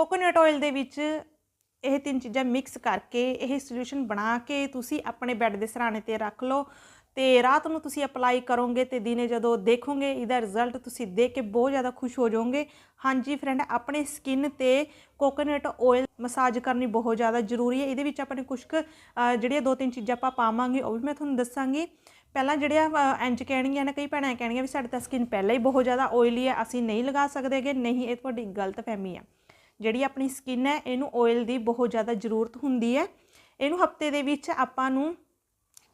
Coconut oil ਦੇ ਵਿੱਚ ਇਹ ਤਿੰਨ ਚੀਜ਼ਾਂ ਮਿਕਸ ਕਰਕੇ ਇਹ ਸੋਲੂਸ਼ਨ ਬਣਾ ਕੇ ਤੁਸੀਂ ਆਪਣੇ ਬੈੱਡ ਦੇ ਸਰਾਣੇ ਤੇ ਰੱਖ ਲਓ ਤੇ ਰਾਤ ਨੂੰ ਤੁਸੀਂ ਅਪਲਾਈ ਕਰੋਗੇ ਤੇ ਦਿਨੇ ਜਦੋਂ ਦੇਖੋਗੇ ਇਹਦਾ ਰਿਜ਼ਲਟ ਤੁਸੀਂ ਦੇਖ ਕੇ ਬਹੁਤ ਜ਼ਿਆਦਾ ਖੁਸ਼ ਹੋ ਜਾਓਗੇ। ਹਾਂਜੀ ਫਰੈਂਡ ਆਪਣੇ ਸਕਿਨ ਤੇ ਕੋਕੋਨਟ ਆਇਲ ਮਸਾਜ ਕਰਨੀ ਬਹੁਤ ਜ਼ਿਆਦਾ ਜ਼ਰੂਰੀ ਹੈ। ਇਹਦੇ ਵਿੱਚ ਆਪਾਂ ਨੇ ਕੁਝ ਕੁ ਜਿਹੜੀਆਂ ਦੋ ਤਿੰਨ ਚੀਜ਼ਾਂ ਆਪਾਂ ਪਾਵਾਂਗੇ ਉਹ ਵੀ ਮੈਂ ਤੁਹਾਨੂੰ ਦੱਸਾਂਗੀ। ਪਹਿਲਾਂ ਜਿਹੜੀਆਂ ਅ, ਇੰਜ ਕਹਿਣਗੀਆਂ ਨਾ ਕਈ ਭੈਣਾਂ ਕਹਿਣਗੀਆਂ ਵੀ ਸਾਡੇ ਤਾਂ ਸਕਿਨ ਪਹਿਲਾਂ ਹੀ ਬਹੁਤ ਜ਼ਿਆਦਾ ਆਇਲੀ ਹੈ ਅਸੀਂ ਨਹੀਂ ਲਗਾ ਸਕਦੇਗੇ ਨਹੀਂ ਇਹ ਤੁਹਾਡੀ ਗਲਤ ਫਹਿਮੀ ਹੈ। ਜਿਹੜੀ ਆਪਣੀ ਸਕਿਨ ਹੈ, ਇਹਨੂੰ ਆਇਲ ਦੀ ਬਹੁਤ ਜ਼ਿਆਦਾ ਜ਼ਰੂਰਤ ਹੁੰਦੀ ਹੈ। ਇਹਨੂੰ ਹਫ਼ਤੇ ਦੇ ਵਿੱਚ ਆਪਾਂ ਨੂੰ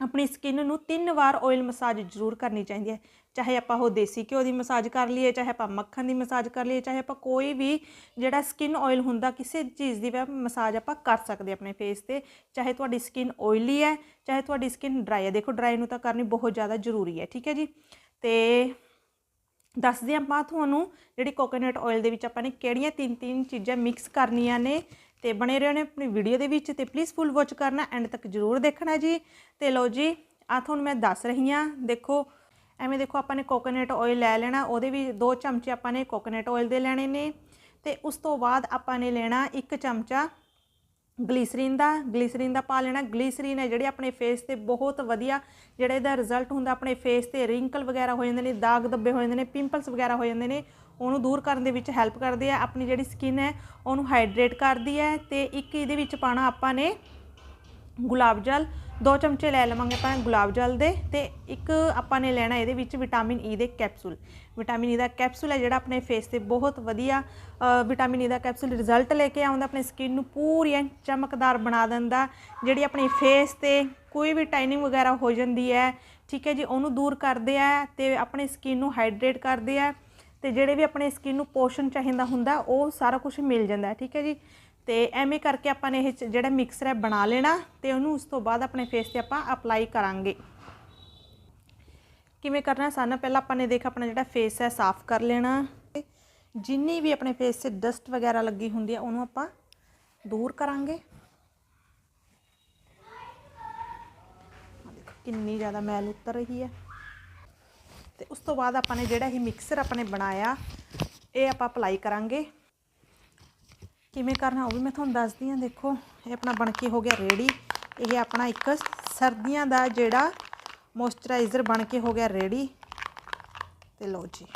ਆਪਣੀ ਸਕਿਨ ਨੂੰ ਤਿੰਨ ਵਾਰ ਆਇਲ ਮਸਾਜ ਜ਼ਰੂਰ ਕਰਨੀ ਚਾਹੀਦੀ ਹੈ। ਚਾਹੇ ਆਪਾਂ ਉਹ ਦੇਸੀ ਘਿਓ ਦੀ ਮਸਾਜ ਕਰ ਲਈਏ, ਚਾਹੇ ਆਪਾਂ ਮੱਖਣ ਦੀ ਮਸਾਜ ਕਰ ਲਈਏ, ਚਾਹੇ ਆਪਾਂ ਕੋਈ ਵੀ ਜਿਹੜਾ ਸਕਿਨ ਆਇਲ ਹੁੰਦਾ, ਕਿਸੇ ਚੀਜ਼ ਦੀ ਮਸਾਜ ਆਪਾਂ ਕਰ ਸਕਦੇ ਆਪਣੇ ਫੇਸ ਤੇ। ਚਾਹੇ ਤੁਹਾਡੀ ਸਕਿਨ ਆਇਲੀ ਹੈ, ਚਾਹੇ ਤੁਹਾਡੀ ਸਕਿਨ ਡਰਾਈ ਹੈ। ਦੇਖੋ ਡਰਾਈ ਨੂੰ ਤਾਂ ਕਰਨੀ ਬਹੁਤ ਜ਼ਿਆਦਾ ਜ਼ਰੂਰੀ ਹੈ, ਠੀਕ ਹੈ ਜੀ? ਤੇ ਦੱਸਦੇ ਹਾਂ ਆਪਾਂ ਤੁਹਾਨੂੰ ਜਿਹੜੀ ਕੋਕੋਨਟ ਆਇਲ ਦੇ ਵਿੱਚ ਆਪਾਂ ਨੇ ਕਿਹੜੀਆਂ ਤਿੰਨ ਤਿੰਨ ਚੀਜ਼ਾਂ ਮਿਕਸ ਕਰਨੀਆਂ ਨੇ ਤੇ ਬਣੇ ਰਹੋ ਨੇ ਆਪਣੀ ਵੀਡੀਓ ਦੇ ਵਿੱਚ ਤੇ ਪਲੀਜ਼ ਫੁੱਲ ਵਾਚ ਕਰਨਾ ਐਂਡ ਤੱਕ ਜ਼ਰੂਰ ਦੇਖਣਾ ਜੀ। ਤੇ ਲਓ ਜੀ ਆ ਤੁਹਾਨੂੰ ਮੈਂ ਦੱਸ ਰਹੀ ਹਾਂ, ਦੇਖੋ, ਐਵੇਂ ਦੇਖੋ ਆਪਾਂ ਨੇ ਕੋਕੋਨਟ ਆਇਲ ਲੈ ਲੈਣਾ, ਉਹਦੇ ਵੀ ਦੋ ਚਮਚੇ ਆਪਾਂ ਨੇ ਕੋਕੋਨਟ ਆਇਲ ਦੇ ਲੈਣੇ ਨੇ ਤੇ ਉਸ ਤੋਂ ਬਾਅਦ ਆਪਾਂ ਨੇ ਲੈਣਾ ਇੱਕ ਚਮਚਾ ਗਲੀਸਰੀਨ ਦਾ ਗਲੀਸਰੀਨ ਦਾ ਪਾ ਲੈਣਾ। ਗਲੀਸਰੀਨ ਹੈ ਜਿਹੜੇ ਆਪਣੇ ਫੇਸ ਤੇ ਬਹੁਤ ਵਧੀਆ ਜਿਹੜਾ ਇਹਦਾ ਰਿਜ਼ਲਟ ਹੁੰਦਾ, ਆਪਣੇ ਫੇਸ ਤੇ ਰਿੰਕਲ ਵਗੈਰਾ ਹੋ ਜਾਂਦੇ ਨੇ, ਦਾਗ ਦੱਬੇ ਹੋ ਜਾਂਦੇ ਨੇ ਪਿੰਪਲਸ ਵਗੈਰਾ ਹੋ ਜਾਂਦੇ ਨੇ, ਉਹਨੂੰ ਦੂਰ ਕਰਨ ਦੇ ਵਿੱਚ ਹੈਲਪ ਕਰਦੇ ਆ। ਆਪਣੀ ਜਿਹੜੀ ਸਕਿਨ ਹੈ, ਉਹਨੂੰ ਹਾਈਡਰੇਟ ਕਰਦੀ ਹੈ ਤੇ ਇੱਕ ਇਹਦੇ ਵਿੱਚ ਪਾਣਾ ਆਪਾਂ ਨੇ ਗੁਲਾਬ ਜਲ, ਦੋ ਚਮਚੇ ਲੈ ਲਵਾਂਗੇ ਆਪਾਂ ਗੁਲਾਬ ਜਲ ਦੇ ਤੇ ਇੱਕ ਆਪਾਂ ਨੇ ਲੈਣਾ ਇਹਦੇ ਵਿੱਚ ਵਿਟਾਮਿਨ ਈ ਦੇ ਕੈਪਸੂਲ। ਵਿਟਾਮਿਨ ਈ ਦਾ ਕੈਪਸੂਲ ਹੈ ਜਿਹੜਾ ਆਪਣੇ ਫੇਸ ਤੇ ਬਹੁਤ ਵਧੀਆ ਵਿਟਾਮਿਨ ਈ ਦਾ ਕੈਪਸੂਲ ਰਿਜ਼ਲਟ ਲੈ ਕੇ ਆਉਂਦਾ, ਆਪਣੇ ਸਕਿਨ ਨੂੰ ਪੂਰੀ ਚਮਕਦਾਰ ਬਣਾ ਦਿੰਦਾ, ਜਿਹੜੀ ਆਪਣੀ ਫੇਸ ਤੇ ਕੋਈ ਵੀ ਟਾਈਨਿੰਗ ਵਗੈਰਾ ਹੋ ਜਾਂਦੀ ਹੈ, ਠੀਕ ਹੈ ਜੀ, ਉਹਨੂੰ ਦੂਰ ਕਰਦੇ ਆ ਤੇ ਆਪਣੀ ਸਕਿਨ ਨੂੰ ਹਾਈਡਰੇਟ ਕਰਦੇ ਆ ਤੇ ਜਿਹੜੇ ਵੀ ਆਪਣੇ ਸਕਿਨ ਨੂੰ ਪੋਸ਼ਣ ਚਾਹੀਦਾ ਹੁੰਦਾ, ਉਹ ਸਾਰਾ ਕੁਝ ਮਿਲ ਜਾਂਦਾ, ਠੀਕ ਹੈ ਜੀ। ਤੇ ਐਵੇਂ ਕਰਕੇ ਆਪਾਂ ਨੇ ਇਹ ਚ- ਜਿਹੜਾ ਮਿਕਸਰ ਹੈ ਬਣਾ ਲੈਣਾ ਤੇ ਉਹਨੂੰ ਉਸ ਤੋਂ ਬਾਅਦ ਆਪਣੇ ਫੇਸ ਤੇ ਆਪਾਂ ਅਪਲਾਈ ਕਰਾਂਗੇ। ਕਿਵੇਂ ਕਰਨਾ ਸਾਨੂੰ ਪਹਿਲਾਂ ਆਪਾਂ ਨੇ ਦੇਖ ਆਪਣਾ ਜਿਹੜਾ ਫੇਸ ਹੈ ਸਾਫ਼ ਕਰ ਲੈਣਾ। ਜਿੰਨੀ ਵੀ ਆਪਣੇ ਫੇਸ ਤੇ ਡਸਟ ਵਗੈਰਾ ਲੱਗੀ ਹੁੰਦੀ ਹੈ ਉਹਨੂੰ ਆਪਾਂ ਦੂਰ ਕਰਾਂਗੇ। ਦੇਖੋ ਕਿੰਨੀ ਜ਼ਿਆਦਾ ਮੈਲ ਉਤਰ ਰਹੀ ਹੈ। ਤੇ ਉਸ ਤੋਂ ਬਾਅਦ ਆਪਾਂ ਨੇ ਜਿਹੜਾ ਇਹ ਮਿਕਸਰ ਆਪਣੇ ਬਣਾਇਆ, ਇਹ ਆਪਾਂ ਅਪਲਾਈ ਕਰਾਂਗੇ। ਕਿਵੇਂ ਕਰਨਾ ਉਹ ਵੀ ਮੈਂ ਤੁਹਾਨੂੰ ਦੱਸਦੀ ਹਾਂ। ਦੇਖੋ, ਇਹ ਆਪਣਾ ਬਣ ਕੇ ਹੋ ਗਿਆ ਰੈਡੀ ਇਹ ਆਪਣਾ ਇੱਕ ਸਰਦੀਆਂ ਦਾ ਜਿਹੜਾ ਮੋਇਸਚਰਾਈਜ਼ਰ ਬਣ ਕੇ ਹੋ ਗਿਆ ਰੈਡੀ ਤੇ ਲਓ ਜੀ।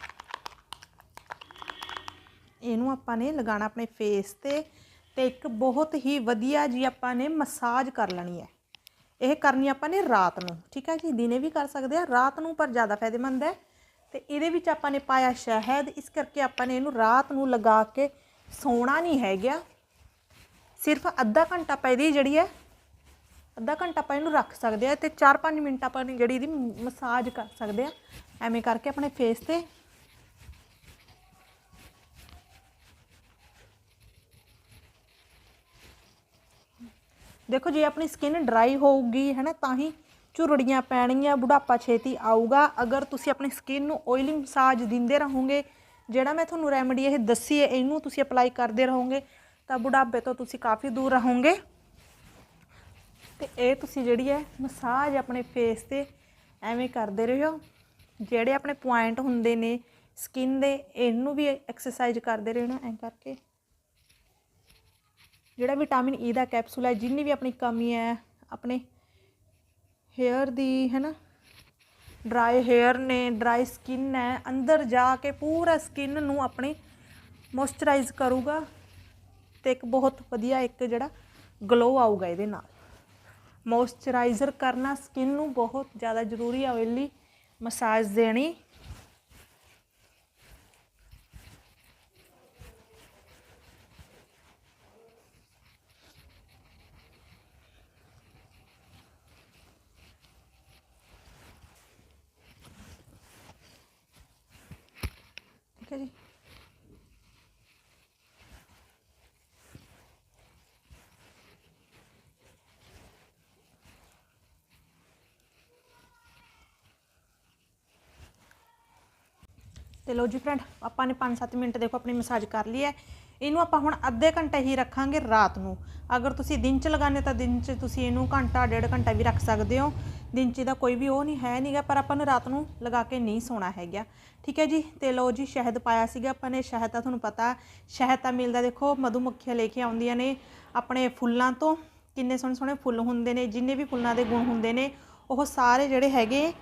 ਇਹਨੂੰ ਆਪਾਂ ਨੇ ਲਗਾਉਣਾ ਆਪਣੇ ਫੇਸ ਤੇ ਤੇ ਇੱਕ ਬਹੁਤ ਹੀ ਵਧੀਆ ਜੀ ਆਪਾਂ ਨੇ ਮਸਾਜ ਕਰ ਲੈਣੀ ਹੈ। ਇਹ ਕਰਨੀ ਆਪਾਂ ਨੇ ਰਾਤ ਨੂੰ, ਠੀਕ ਹੈ ਜੀ? ਦਿਨੇ ਵੀ ਕਰ ਸਕਦੇ ਆ ਰਾਤ ਨੂੰ ਪਰ ਜ਼ਿਆਦਾ ਫਾਇਦੇਮੰਦ ਹੈ। ਤੇ ਇਹਦੇ ਵਿੱਚ ਆਪਾਂ ਨੇ ਪਾਇਆ ਸ਼ਹਿਦ, ਇਸ ਕਰਕੇ ਆਪਾਂ ਨੇ ਇਹਨੂੰ ਰਾਤ ਨੂੰ ਲਗਾ ਕੇ ਸੋਣਾ ਨਹੀਂ ਹੈਗਾ। ਸਿਰਫ ਅੱਧਾ ਘੰਟਾ ਆਪਾਂ ਇਹਦੀ ਜਿਹੜੀ ਹੈ, ਅੱਧਾ ਘੰਟਾ ਆਪਾਂ ਇਹਨੂੰ ਰੱਖ ਸਕਦੇ ਆ ਤੇ 4-5 ਮਿੰਟ ਆਪਾਂ ਨੇ ਜਿਹੜੀ ਇਹਦੀ ਮਸਾਜ ਕਰ ਸਕਦੇ ਆ ਐਵੇਂ ਕਰਕੇ ਆਪਣੇ ਫੇਸ ਤੇ। ਦੇਖੋ, ਜੇ ਆਪਣੀ ਸਕਿਨ ਡਰਾਈ ਹੋਊਗੀ ਹੈ ਨਾ ਤਾਂ ਹੀ ਝੁਰੜੀਆਂ ਪੈਣਗੀਆਂ, ਬੁਢਾਪਾ ਛੇਤੀ ਆਊਗਾ। ਅਗਰ ਤੁਸੀਂ ਆਪਣੀ ਸਕਿਨ ਨੂੰ ਆਇਲਿੰਗ ਮਸਾਜ ਦਿੰਦੇ ਰਹੋਗੇ ਜਿਹੜਾ ਮੈਂ ਤੁਹਾਨੂੰ ਰੈਮਡੀ ਇਹ ਦੱਸੀ ਹੈ, ਇਹਨੂੰ ਤੁਸੀਂ ਅਪਲਾਈ ਕਰਦੇ ਰਹੋਗੇ, ਤਾਂ ਬੁਢਾਪੇ ਤੋਂ ਤੁਸੀਂ ਕਾਫੀ ਦੂਰ ਰਹੋਗੇ। ਤੇ ਇਹ ਤੁਸੀਂ ਜਿਹੜੀ ਹੈ ਮਸਾਜ ਆਪਣੇ ਫੇਸ ਤੇ ਐਵੇਂ ਕਰਦੇ ਰਹੋ। ਜਿਹੜੇ ਆਪਣੇ ਪੁਆਇੰਟ ਹੁੰਦੇ ਨੇ ਸਕਿਨ ਦੇ, ਇਹਨੂੰ ਵੀ ਐਕਸਰਸਾਈਜ਼ ਕਰਦੇ ਰਹਿਣਾ, ਐਂ ਕਰਕੇ। ਜਿਹੜਾ ਵਿਟਾਮਿਨ ਈ e ਦਾ ਕੈਪਸੂਲ ਹੈ, ਜਿੰਨੀ ਵੀ ਆਪਣੀ ਕਮੀ ਹੈ, ਆਪਣੇ ਹੇਅਰ ਦੀ ਹੈ ਨਾ ਡਰਾਈ ਹੇਅਰ ਨੇ ਡਰਾਈ ਸਕਿਨ ਹੈ, ਅੰਦਰ ਜਾ ਕੇ ਪੂਰਾ ਸਕਿਨ ਨੂੰ ਆਪਣੀ ਮੋਇਸਚਰਾਈਜ਼ ਕਰੂਗਾ ਤੇ ਇੱਕ ਬਹੁਤ ਵਧੀਆ ਇੱਕ ਜਿਹੜਾ ਗਲੋ ਆਊਗਾ ਇਹਦੇ ਨਾਲ। ਮੋਇਸਚਰਾਈਜ਼ਰ ਕਰਨਾ ਸਕਿਨ ਨੂੰ ਬਹੁਤ ਜ਼ਿਆਦਾ ਜ਼ਰੂਰੀ ਆ ਆਇਲੀ ਮਸਾਜ ਦੇਣੀ। ਠੀਕ ਹੈ ਜੀ। ਤੇ ਲੋ ਜੀ ਫਰੈਂਡ ਆਪਾਂ ਨੇ 5-7 ਮਿੰਟ ਦੇਖੋ, ਆਪਣੀ ਮਸਾਜ ਕਰ ਲਈ ਹੈ। ਇਹਨੂੰ ਆਪਾਂ ਹੁਣ ਅੱਧੇ ਘੰਟੇ ਹੀ ਰੱਖਾਂਗੇ ਰਾਤ ਨੂੰ। ਅਗਰ ਤੁਸੀਂ ਦਿਨ ਚ ਲਗਾਉਂਦੇ ਤਾਂ ਦਿਨ ਚ ਤੁਸੀਂ ਇਹਨੂੰ ਘੰਟਾ, ਡੇਢ ਘੰਟਾ ਵੀ ਰੱਖ ਸਕਦੇ ਹੋ। ਦਿਨ ਚ ਦਾ ਕੋਈ ਵੀ ਉਹ ਨਹੀਂ, ਹੈ ਨਹੀਂਗਾ ਪਰ ਆਪਾਂ ਨੂੰ ਰਾਤ ਨੂੰ ਲਗਾ ਕੇ ਨਹੀਂ ਸੋਣਾ ਹੈਗਾ। ਠੀਕ ਹੈ ਜੀ? ਤੇ ਲਓ ਜੀ, ਸ਼ਹਿਦ ਪਾਇਆ ਸੀਗਾ ਆਪਾਂ ਨੇ। ਸ਼ਹਿਦ ਤਾਂ ਤੁਹਾਨੂੰ ਪਤਾ, ਸ਼ਹਿਦ ਤਾਂ ਮਿਲਦਾ ਦੇਖੋ, ਮਧੂਮੱਖੀਆਂ ਲੈ ਕੇ ਆਉਂਦੀਆਂ ਨੇ ਆਪਣੇ ਫੁੱਲਾਂ ਤੋਂ। ਕਿੰਨੇ ਸੋਹਣੇ ਸੋਹਣੇ ਫੁੱਲ ਹੁੰਦੇ ਨੇ, ਜਿੰਨੇ ਵੀ ਫੁੱਲਾਂ ਦੇ ਗੁਣ ਹੁੰਦੇ ਨੇ, ਉਹ ਸਾਰੇ ਜਿਹੜੇ ਹੈਗੇ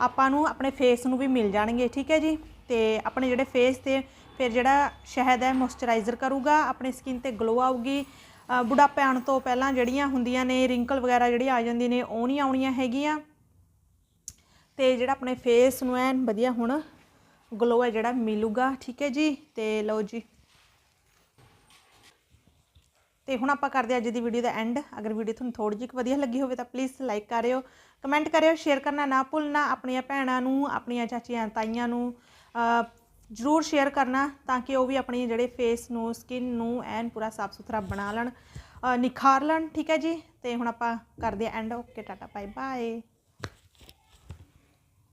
ਆਪਾਂ ਨੂੰ ਆਪਣੇ ਫੇਸ ਨੂੰ ਵੀ ਮਿਲ ਜਾਣਗੇ। ਠੀਕ ਹੈ ਜੀ? ਤੇ ਆਪਣੇ ਜਿਹੜੇ ਫੇਸ ਤੇ ਫਿਰ ਜਿਹੜਾ ਸ਼ਹਿਦ ਹੈ ਮੋਇਸਚਰਾਈਜ਼ਰ ਕਰੂਗਾ, ਆਪਣੀ ਸਕਿਨ ਤੇ ਗਲੋ ਆਊਗੀ। ਬੁਢਾਪੇ ਆਉਣ ਤੋਂ ਪਹਿਲਾਂ ਜਿਹੜੀਆਂ ਹੁੰਦੀਆਂ ਨੇ ਰਿੰਕਲ ਵਗੈਰਾ ਜਿਹੜੀ ਆ ਜਾਂਦੀਆਂ ਨੇ, ਉਹ ਨਹੀਂ ਆਉਣੀਆਂ ਹੈਗੀਆਂ। ਤੇ ਜਿਹੜਾ ਆਪਣੇ ਫੇਸ ਨੂੰ ਐਨ ਵਧੀਆ ਹੁਣ ਗਲੋ ਹੈ ਜਿਹੜਾ ਮਿਲੂਗਾ, ਠੀਕ ਹੈ ਜੀ? ਤੇ ਲਓ ਜੀ। ਤੇ ਹੁਣ ਆਪਾਂ ਕਰਦੇ ਹਾਂ ਅੱਜ ਦੀ ਵੀਡੀਓ ਦਾ ਐਂਡ ਅਗਰ ਵੀਡੀਓ ਤੁਹਾਨੂੰ ਥੋੜੀ ਜਿਹੀ ਵਧੀਆ ਲੱਗੀ ਹੋਵੇ ਤਾਂ ਪਲੀਜ਼ ਲਾਈਕ ਕਰਿਓ ਕਮੈਂਟ ਕਰਿਓ ਸ਼ੇਅਰ ਕਰਨਾ ਨਾ ਭੁੱਲਣਾ ਆਪਣੀਆਂ ਭੈਣਾਂ ਨੂੰ, ਆਪਣੀਆਂ ਚਾਚੀਆਂ ਤਾਈਆਂ ਨੂੰ। ਜ਼ਰੂਰ ਸ਼ੇਅਰ ਕਰਨਾ ਤਾਂ ਕਿ ਉਹ ਵੀ ਆਪਣੀ ਜਿਹੜੇ ਫੇਸ ਨੂੰ ਸਕਿਨ ਨੂੰ ਐਨ ਪੂਰਾ ਸਾਫ਼ ਸੁਥਰਾ ਬਣਾ ਲੈਣ ਨਿਖਾਰ ਲੈਣ, ਠੀਕ ਹੈ ਜੀ? ਤੇ ਹੁਣ ਆਪਾਂ ਕਰਦੇ ਹਾਂ end okay tata bye bye